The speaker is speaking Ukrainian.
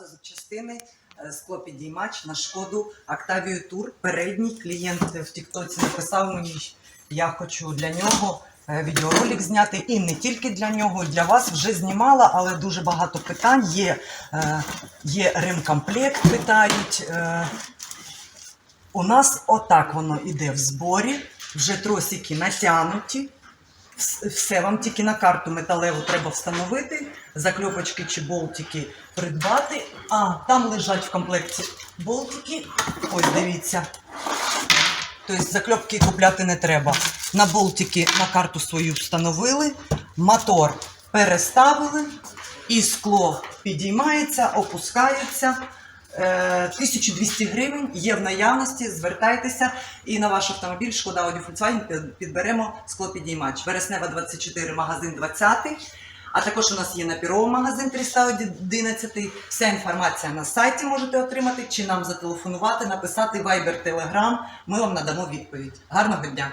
автозапчастини, е, склопідіймач на шкоду Octavia Tour. Передній клієнт в Тіктоці написав мені, я хочу для нього е, відеоролик зняти. І не тільки для нього, для вас вже знімала, але дуже багато питань. Є, е, є ремкомплект, питають. Е, у нас отак воно іде в зборі, вже тросики натягнуті. Вс- Все вам тільки на карту металеву треба встановити, закльопочки чи болтики придбати. А там лежать в комплекті болтики. Ось дивіться. Тобто закльопки купляти не треба. На болтики на карту свою встановили, мотор переставили, і скло підіймається, опускається. Е, 1200 гривень є в наявності, звертайтеся і на ваш автомобіль Шкода Audi Volkswagen під- підберемо склопідіймач. Вереснева 24, магазин 20. А також у нас є на Піров магазин 311. Вся інформація на сайті можете отримати, чи нам зателефонувати, написати Viber, Telegram. Ми вам надамо відповідь. Гарного дня!